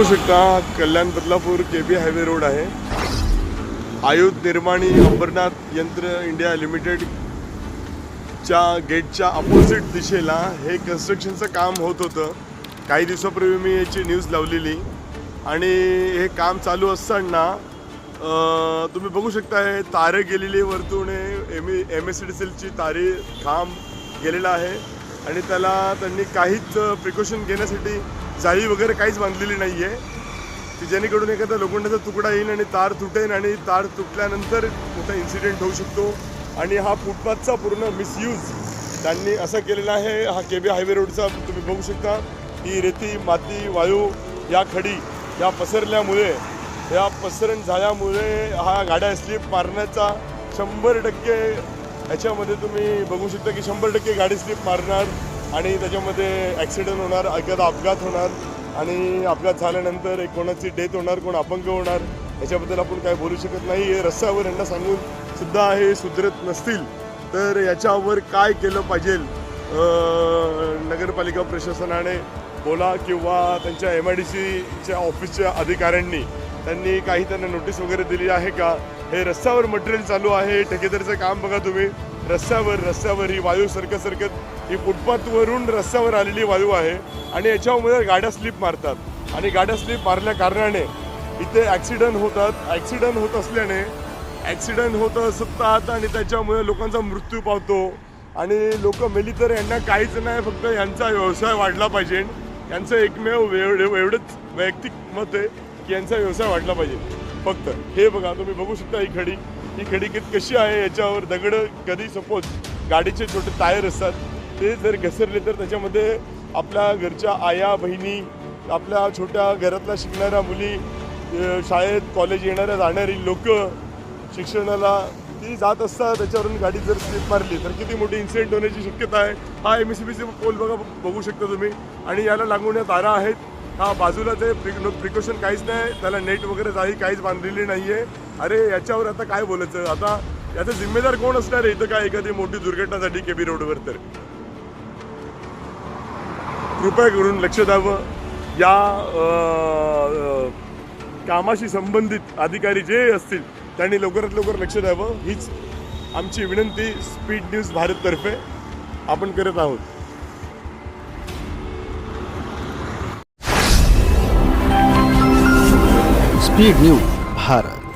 बघू शकता Kalyan Badlapur K B highway road आहे. आयुध निर्माणी अंबरनाथ यंत्र इंडिया लिमिटेड च्या गेटच्या अपोजिट दिशेला हे कन्स्ट्रक्शनचं काम होत होतं. काही दिवसापूर्वी मी याची न्यूज लावलेली. आणि हे काम चालू असताना तुम्ही बघू शकता हे तारे गेलेली वरतून M M S C D सीलची तारे खांब गेलेला आहे. आणि त्याला त्यांनी काहीच प्रिकॉशन घेण्यासाठी जाळी वगैरे काहीच बांधलेली नाही आहे की जेणेकरून एखादा लोखंडाचा तुकडा येईल आणि तार तुटेल आणि तार तुटल्यानंतर मोठा इन्सिडेंट होऊ शकतो. आणि हा फुटपाथचा पूर्ण मिसयूज त्यांनी असा केलेला आहे. हा के बी हायवे रोडचा तुम्ही बघू शकता. ही रेती माती वायू या खडी या पसरल्यामुळे या पसरण झाल्यामुळे हा गाड्या स्लिप मारण्याचा शंभर टक्के याच्यामध्ये तुम्ही बघू शकता की शंभर टक्के गाडी स्लिप मारणार. आणि त्याच्यामध्ये ॲक्सिडेंट होणार एखादा अपघात होणार आणि अपघात झाल्यानंतर एक कोणाची डेथ होणार कोण अपंग होणार याच्याबद्दल आपण काय बोलू शकत नाही. हे रस्त्यावर यांना सांगून सुद्धा हे सुधरत नसतील. तर याच्यावर काय केलं पाहिजे? नगरपालिका प्रशासनाने बोला किंवा त्यांच्या एम आय डी सीच्या ऑफिसच्या अधिकाऱ्यांनी त्यांनी काही त्यांना नोटीस वगैरे दिली आहे का? हे रस्त्यावर मटेरियल चालू आहे. ठेकेदारचं काम बघा तुम्ही. रस्त्यावर रस्त्यावर ही वायू सरकत सरकत ही फुटपाथवरून रस्त्यावर आलेली वायू आहे आणि याच्यामुळे गाड्या स्लिप मारतात. आणि गाड्या स्लिप मारल्या कारणाने इथे ॲक्सिडंट होतात. ॲक्सिडंट होत असल्याने ॲक्सिडंट होत असतात आणि त्याच्यामुळे लोकांचा मृत्यू पावतो. आणि लोक मेली तर यांना काहीच नाही फक्त यांचा व्यवसाय वाढला पाहिजे. यांचं एकमेव एवढंच वैयक्तिक मत आहे की यांचा व्यवसाय वाढला पाहिजे. फक्त हे बघा तुम्ही बघू शकता ही खडी. ही खडी कशी आहे याच्यावर दगड कधी सपोज गाडीचे छोटे टायर असतात ते जर घसरले तर त्याच्यामध्ये आपल्या घरच्या आया बहिणी आपल्या छोट्या घरातल्या शिकणाऱ्या मुली शाळेत कॉलेज येणाऱ्या जाणारी लोक शिक्षणाला ती जात असतात त्याच्यावरून गाडी जर स्लिप मारली तर किती मोठी इन्सिडेंट होण्याची शक्यता आहे. हा एम एस सी बीचे पोल बघा बघू शकता तुम्ही. आणि याला लागून या तारा आहेत. हा बाजूला ते प्रिकॉशन काहीच नाही त्याला नेट वगैरे जाळी काहीच बांधलेली नाही आहे अरे याच्यावर आता काय बोलायचं? आता याचा जिम्मेदार कोण असणार आहे इथं काय एखादी मोठी दुर्घटना झाली केबी रोडवर तर? कृपया करून लक्ष द्यावं. या कामाशी संबंधित अधिकारी जे असतील त्यांनी लवकरात लवकर लक्ष द्यावं. हीच आमची विनंती. स्पीड न्यूज भारततर्फे आपण करत आहोत. Speed news Bharat